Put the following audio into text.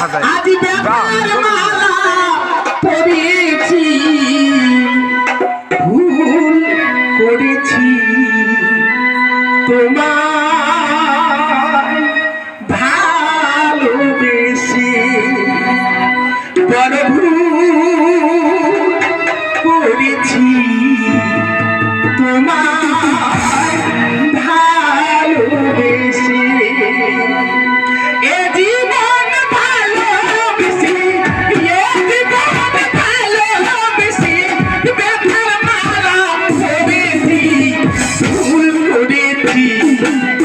দেখা যায়। Peace.